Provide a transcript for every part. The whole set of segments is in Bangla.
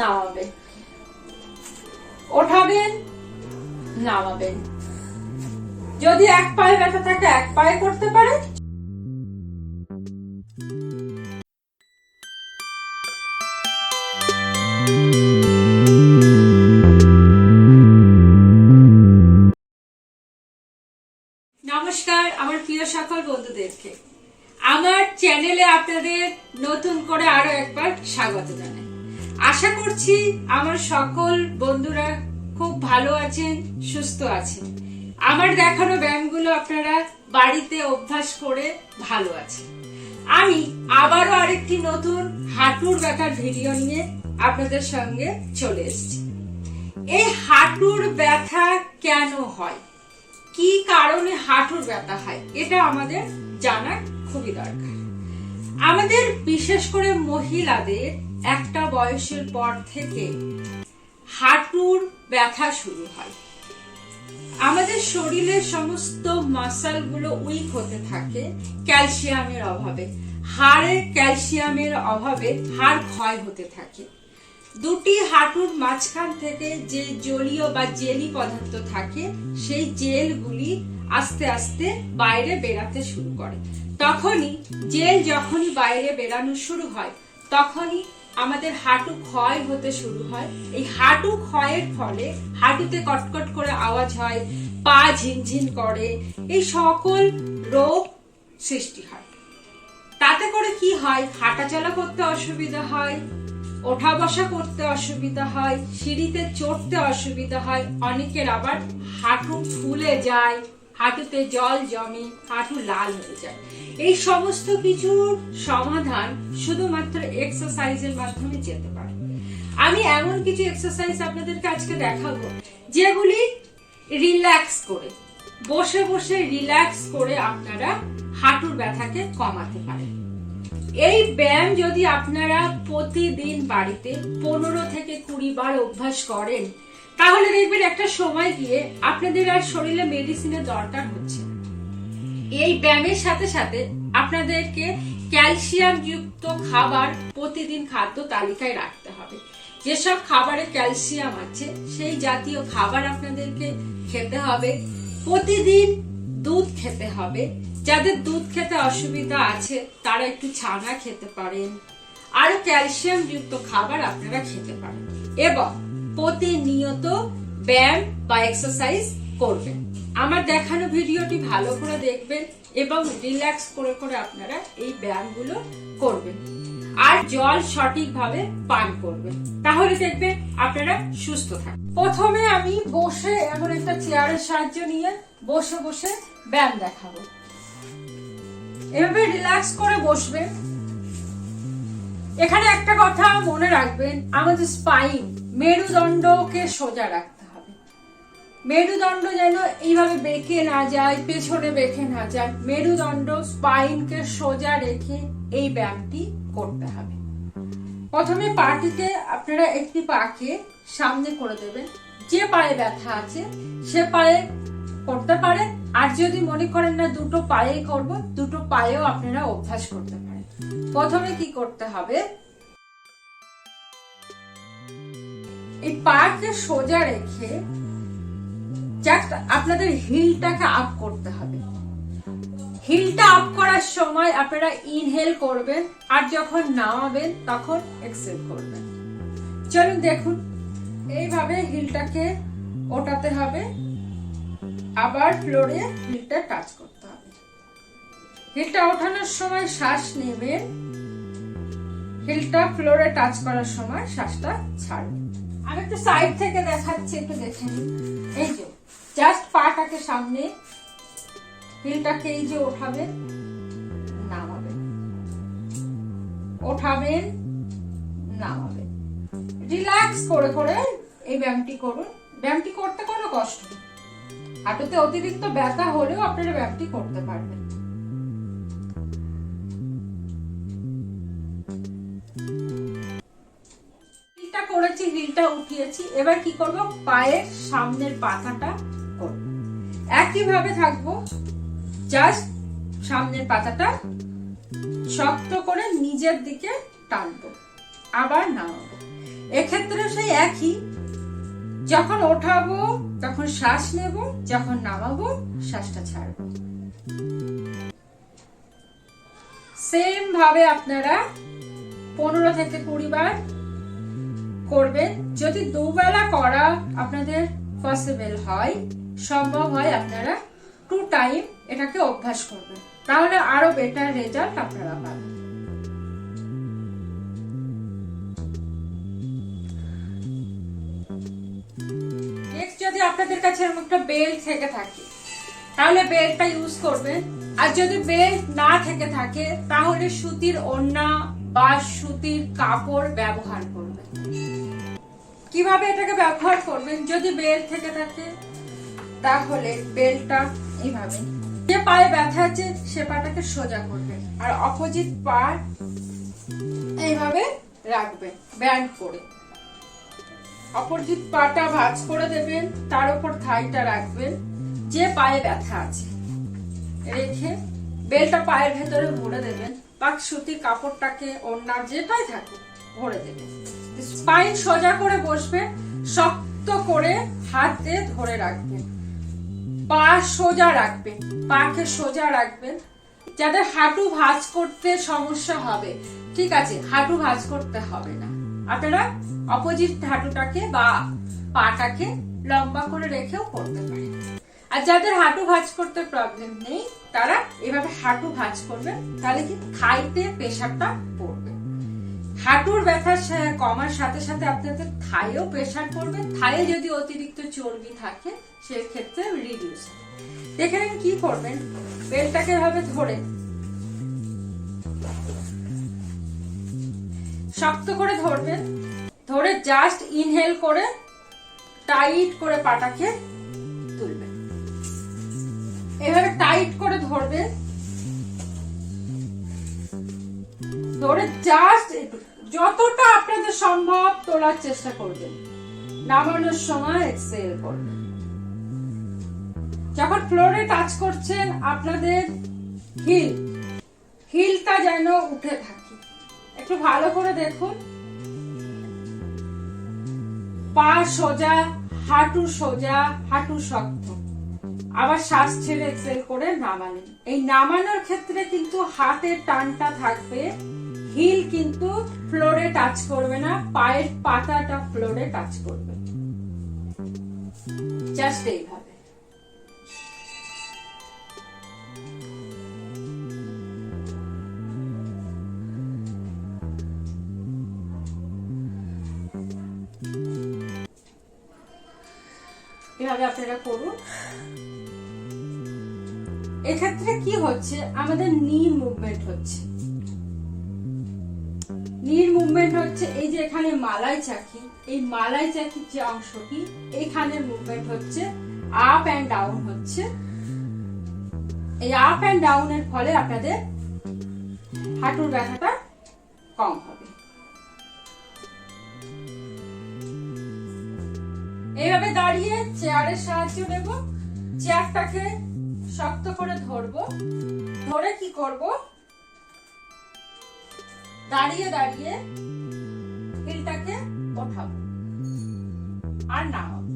নামাবেন ওঠাবেন নামাবেন যদি এক পায়ে ব্যথা থাকে, এক পায়ে করতে পারে। নমস্কার, আমার প্রিয় সকল বন্ধুদেরকে। আমার চ্যানেলে আপনাদের নতুন করে আরও একবার স্বাগত জানাই। আশা করছি আমার সকল বন্ধুরা খুব ভালো আছেন, সুস্থ আছেন। আমার দেখানো ব্যায়ামগুলো আপনারা বাড়িতে অভ্যাস করে ভালো আছেন। আমি আবারও আরেকটি নতুন হাঁটুর ব্যথার ভিডিও নিয়ে আপনাদের সঙ্গে চলে এসেছি। এই হাঁটুর ব্যথা কেন হয়? কি কারণে হাঁটুর ব্যথা হয়? এটা আমাদের জানা খুবই দরকার। আমাদের বিশেষ করে মহিলাদের একটা বয়সের পর থেকে হাঁটুর ব্যথা শুরু হয়। আমাদের শরীরের সমস্ত মাসালগুলো উইক হতে থাকে ক্যালসিয়ামের অভাবে। হাড়ে ক্যালসিয়ামের অভাবে হাড় ক্ষয় হতে থাকে। দুটি হাঁটুর মাঝখান থেকে যে জলীয় বা জেলি পদার্থ থাকে, সেই জেলগুলি আস্তে আস্তে বাইরে বেরাতে শুরু করে। তখনই জেল যখনই বাইরে বেরানো শুরু হয়, তখনই আমাদের হাঁটু ক্ষয় হতে শুরু হয়। এই হাঁটু ক্ষয়ের ফলে হাঁটুতে কটকট করে আওয়াজ হয়, পা ঝিনঝিন করে, এই সকল রোগ সৃষ্টি হয়। তাতে করে কি হয়? হাঁটা চলা করতে অসুবিধা হয় ওঠা বসা করতে অসুবিধা হয়, সিঁড়িতে চড়তে অসুবিধা হয়, অনেকের আবার হাঁটু ফুলে যায়। হাঁটুতে জল জমে, হাঁটু লাল হয়ে যায়। এই সমস্ত কিছুর সমাধান শুধুমাত্র এক্সারসাইজের মাধ্যমে যেতে পারে। আমি এমন কিছু এক্সারসাইজ আপনাদেরকে আজকে দেখাবো, যেগুলি রিল্যাক্স করে, বসে বসে রিল্যাক্স করে আপনারা হাঁটুর ব্যথাকে কমাতে পারেন। এই ব্যায়াম যদি আপনারা প্রতিদিন বাড়িতে পনেরো থেকে কুড়ি বার অভ্যাস করেন তাহলে দেখবেন একটা সময় গিয়ে আপনাদের আর শরীরে মেডিসিনের দরকার হচ্ছে এই ব্যায়ামের সাথে সাথে আপনাদেরকে ক্যালসিয়াম যুক্ত খাবার প্রতিদিন খাদ্য তালিকায় রাখতে হবে। যেসব খাবারে ক্যালসিয়াম আছে, সেই জাতীয় খাবার আপনাদেরকে খেতে হবে। প্রতিদিন দুধ খেতে হবে। যাদের দুধ খেতে অসুবিধা আছে, তারা একটু ছানা খেতে পারেন। আরও ক্যালসিয়াম যুক্ত খাবার আপনারা খেতে পারেন। এবং প্রতিনিয়ত ব্যায়াম বা এক্সারসাইজ করবেন। আমার দেখানো ভিডিওটি ভালো করে দেখবেন এবং রিল্যাক্স করে করে আপনারা এই ব্যায়ামগুলো করবেন। আর জল সঠিকভাবে পান করবেন। তাহলে দেখবেন আপনারা সুস্থ থাকবেন। প্রথমে আমি বসে এমন একটা চেয়ারের সাহায্য নিয়ে বসে বসে ব্যায়াম দেখাবো। এভাবে রিল্যাক্স করে বসবেন। এখানে একটা কথা মনে রাখবেন, আমাদের স্পাইন মেরুদণ্ডকে সোজা রাখতে হবে। মেরুদণ্ড যেন এইভাবে বেঁকে না যায়, পেছনে বেঁকে না যায়, মেরুদণ্ড স্পাইনকে সোজা রেখে এই ব্যায়ামটি করতে হবে। প্রথমে পাটিতে আপনারা একটি পাকে সামনে করে দেবেন। যে পায়ে ব্যথা আছে, সে পায়ে করতে পারেন। আর যদি মনে করেন না দুটো পায়েই করব, দুটো পায়েও আপনারা অভ্যাস করতে পারেন। প্রথমে কি করতে হবে? এই পাকে সোজা রেখে জাস্ট আপনাদের হিলটাকে আপ করতে হবে। হিলটা আপ করার সময় আপনারা ইনহেল করবেন আর যখন নামাবেন তখন এক্সেল করবেন। চলুন দেখুন, এইভাবে হিলটাকে ওটাতে হবে। আবার ফ্লোরে হিলটা টাচ করতে হিলটা ওঠানোর সময় শ্বাস নেবেন। হিলটা ফ্লোরে টাচ করার সময় শ্বাসটা ছাড়বেন। আমি একটু সাইড থেকে দেখাচ্ছি, একটু দেখে এই যে, জাস্ট পাটাকে সামনে হিলটাকে এই যে ওঠাবেন, নামাবেন। ওঠাবেন, নামাবেন। রিল্যাক্স করে করে এই ব্যায়ামটি করুন। ব্যায়ামটি করতে কোনো কষ্ট নেই। হাঁটুতে অতিরিক্ত ব্যথা হলেও আপনারা ব্যায়ামটি করতে পারবেন। হিলটা উঠিয়েছি। এবার কি করব? পায়ের সামনের পাতাটা করব। একইভাবে থাকব। জাস্ট সামনের পাতাটা শক্ত করে নিজের দিকে টানবো। আবার নামাবো। এক্ষেত্রে সেই একই। যখন ওঠাবো, তখন শ্বাস নেব, যখন নামাবো, শ্বাসটা ছাড়বো। সেম ভাবে আপনারা পনেরো থেকে কুড়ি বার করবেন। যদি দুবেলা করা আপনাদের পসিবল হয়, সম্ভব হয় আপনারা টু টাইম এটাকে অভ্যাস করবেন। তাহলে আরও বেটার রেজাল্ট আপনারা পাবেন। যদি আপনাদের কাছে এরকম একটা বেল থেকে থাকে, তাহলে বেলটা ইউজ করবেন। আর যদি বেল না থেকে থাকে, তাহলে সুতির ওড়না বা সুতির কাপড় ব্যবহার করবেন। কীভাবে এটাকে ব্যবহার করবেন? যদি বেল থেকে থাকে, তাহলে বেলটা এইভাবে। যে পায়ে ব্যথা আছে, সে পাটাকে সোজা করবেন আর অপোজিট পা এইভাবে রাখবেন ব্যান্ড করে। অপোজিট পাটা ভাঁজ করে দেবেন, তার উপর থাইটা রাখবেন, যে পায়ে ব্যথা আছে। রেখে বেলটা পায়ের ভেতরে ভরে দেবেন। বা সুতির কাপড়টাকে ওড়না যেটাই থাকুক, ভরে দেবেন। স্পাইন সোজা করে বসবে, শক্ত করে হাত ধরে রাখবেন পা সোজা রাখবেন পাকে সোজা রাখবেন যাদের হাঁটু ভাঁজ করতে সমস্যা হবে, ঠিক আছে, হাঁটু ভাঁজ করতে হবে না। আপনারা অপোজিট হাঁটুটাকে বা পাটাকে লম্বা করে রেখেও করতে পারেন। আর যাদের হাঁটু ভাঁজ করতে প্রবলেম নেই, তারা এভাবে হাঁটু ভাঁজ করবেন, তাহলে কি খাইতে প্রেশারটা পড়বে? হাঁটুর ব্যথা কমার সাথে সাথে আপনাদের থাইও প্রেশার পড়বে থাইয়ে যদি অতিরিক্ত চর্বি থাকে, সেক্ষেত্রে রিডিউস দেখে নিন কি করবেন। বেলটাকে এভাবে ধরে শক্ত করে ধরবেন। ধরে জাস্ট ইনহেল করে টাইট করে পাটাকে তুলবেন। এভাবে টাইট করে ধরবে ধরে জাস্ট যতটা আপনাদের সম্ভব তোলার চেষ্টা করবেন। নামানোর সময় এক্সেল করবেন যখন ফ্লোরে টাচ করছেন, আপনাদের হিল হিলটা যেন উঠে থাকে। একটু ভালো করে দেখুন। পা সোজা, হাঁটু সোজা, হাঁটু শক্ত। আবার শ্বাস ছেড়ে এক্সেল করে নামালেন। এই নামানোর ক্ষেত্রে কিন্তু হাতের টানটা থাকবে হিল কিন্তু ফ্লোরে টাচ করবে না, পায়ের পাতাটা ফ্লোরে টাচ করবে। জাস্ট এইভাবে। এভাবে আপনারা করুন। এক্ষেত্রে কি হচ্ছে? আমাদের নি মুভমেন্ট হচ্ছে। নির মুভমেন্ট হচ্ছে এই যে এখানে মালাই চাকি। এই মালাই চাকির যে অংশটি, এখানে মুভমেন্ট হচ্ছে আপ এন্ড ডাউন হচ্ছে। এই আপ এন্ড ডাউনের ফলে আপনাদের হাঁটুর ব্যথাটা কম হবে। এইভাবে দাঁড়িয়ে চেয়ারের সাহায্য নেব। চেয়ারটাকে শক্ত করে ধরবো। ধরে কি করব? দাঁড়িয়ে দাঁড়িয়ে হিলটাকে ওঠাবো আর নামাবো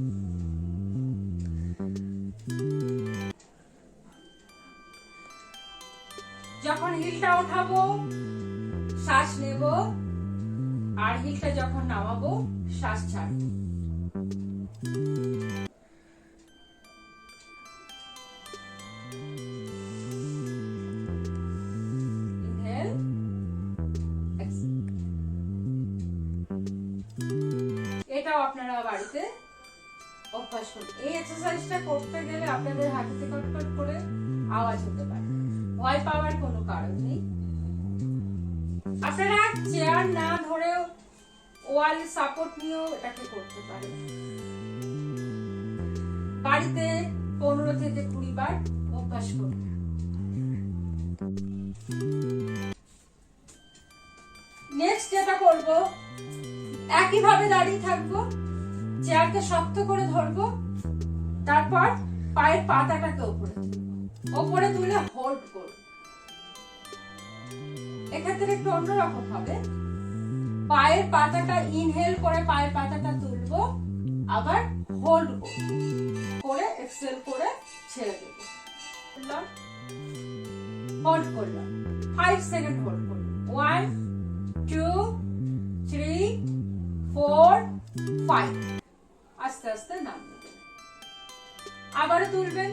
যখন হিলটা ওঠাবো, শ্বাস নেব, আর হিলটা যখন নামাবো, শ্বাস ছাড়বো। এটাও আপনারা বাড়িতে অভ্যাস করুন। এই এক্সারসাইজটা করতে গেলে আপনাদের হাঁটুতে কটকট করে আওয়াজ হতে পারে। ভয় পাওয়ার কোনো কারণ নেই। আপনারা চেয়ার না ধরেও ওয়াল সাপোর্ট নিয়েও এটাকে করতে পারেন। বাড়িতে পনেরো থেকে কুড়ি বার অভ্যাস করুন। নেক্সট যেটা করব একইভাবে দাঁড়িয়ে থাকব চেয়ারকে শক্ত করে ধরবো, তারপর পায়ের পাতাটাকে তুলবো। ওপরে তুলে হোল্ড করব। এক্ষেত্রে একটু অন্যরকম হবে। পায়ের পাতাটা ইনহেল করে করব। করে এক্সেল করে ছেড়ে দেব। হোল্ড করলাম। ফাইভ সেকেন্ড হোল্ড করলাম। One two three four five আস্তে আস্তে নাম আবারও তুলবেন।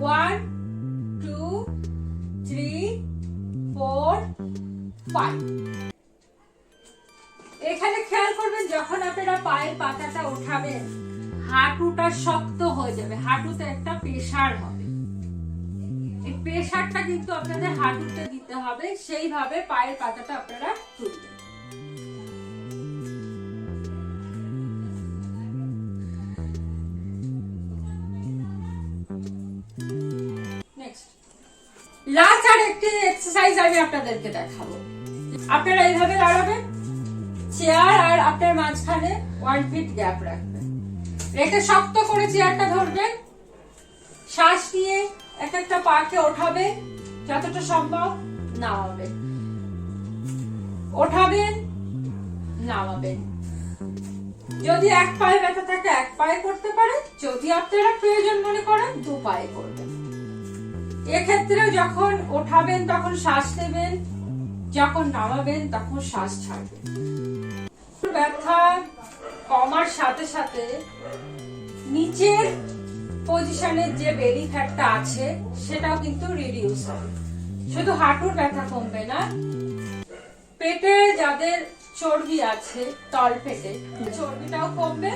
One two three four five এখানে খেয়াল করবেন, যখন আপনারা পায়ের পাতাটা ওঠাবেন, হাঁটুটা শক্ত হয়ে যাবে। হাঁটুতে একটা প্রেসার হবে। এই প্রেসারটা কিন্তু আপনাদের হাঁটুতে দিতে হবে। সেইভাবে পায়ের পাতাটা আপনারা তুলবেন। আর একটি এক্সারসাইজ আমি আপনাদেরকে দেখাবো। আপনারা এইভাবে দাঁড়াবেন চেয়ার আর আপনার মাঝখানে ওয়ান ফিট গ্যাপ রাখবেন। রেখে শক্ত করে চেয়ারটা ধরবেন। শ্বাস নিয়ে এক একটা পাকে ওঠাবে, যতটা সম্ভব নামাবেন ওঠাবেন, নামাবেন। যদি এক পায়ে ব্যথা থাকে, এক পায়ে করতে পারেন। যদি আপনারা প্রয়োজন মনে করেন, দু পায়ে করবেন। এক্ষেত্রে যখন ওঠাবেন, তখন শ্বাস নেবেন, যখন নামাবেন, তখন শ্বাস ছাড়বেন। ব্যথা কমার সাথে সাথে নিচের পজিশনের যে বেলি ফ্যাটটা আছে, সেটাও কিন্তু রিডিউস হবে। শুধু হাঁটুর ব্যথা কমবে না, পেটে যাদের চর্বি আছে, তল পেটে, চর্বিটাও কমবে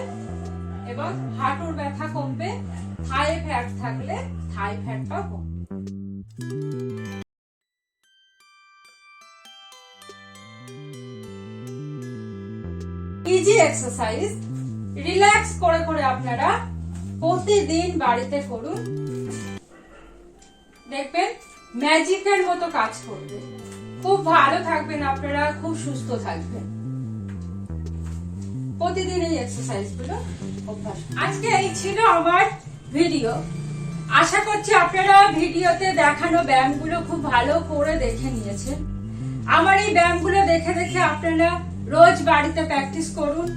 এবং হাঁটুর ব্যথা কমবে। থাই ফ্যাট থাকলে থাই ফ্যাটটাও কমবে। ইজি এক্সারসাইজ রিল্যাক্স করে করে আপনারা প্রতিদিন বাড়িতে করুন। দেখবেন ম্যাজিকের মতো কাজ করবে। খুব ভালো থাকবেন আপনারা, খুব সুস্থ থাকবেন। প্রতিদিন এই এক্সারসাইজগুলো অভ্যাস। আজকে এই ছিল আমার ভিডিও আশা করছি আপনারা ভিডিওতে দেখানো ব্যায়ামগুলো খুব ভালো করে দেখে নিয়েছেন। আমার এই ব্যায়ামগুলো দেখে দেখে আপনারা রোজ বাড়িতে প্র্যাকটিস করুন।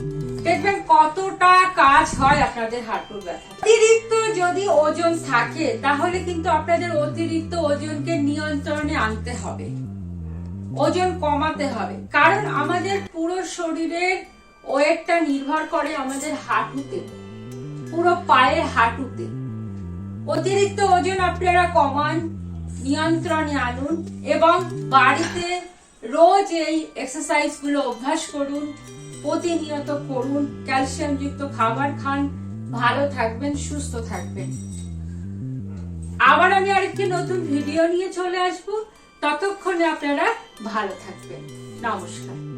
দেখবেন কতটা কাজ হয় আপনাদের হাঁটুর ব্যথা। অতিরিক্ত যদি ওজন থাকে, তাহলে কিন্তু আপনাদের অতিরিক্ত ওজনকে নিয়ন্ত্রণে আনতে হবে। ওজন কমাতে হবে। কারণ আমাদের পুরো শরীরের ওয়েটটা নির্ভর করে আমাদের হাঁটুতে, পুরো পায়ের হাঁটুতে। অতিরিক্ত ওজন আপনারা কমান, নিয়ন্ত্রণে আনুন এবং বাড়িতে রোজ এই এক্সারসাইজগুলো অভ্যাস করুন, প্রতিনিয়ত করুন ক্যালসিয়াম যুক্ত খাবার খান, ভালো থাকবেন, সুস্থ থাকবেন। আবার আমি আরেকটি নতুন ভিডিও নিয়ে চলে আসব। ততক্ষণে আপনারা ভালো থাকবেন। নমস্কার।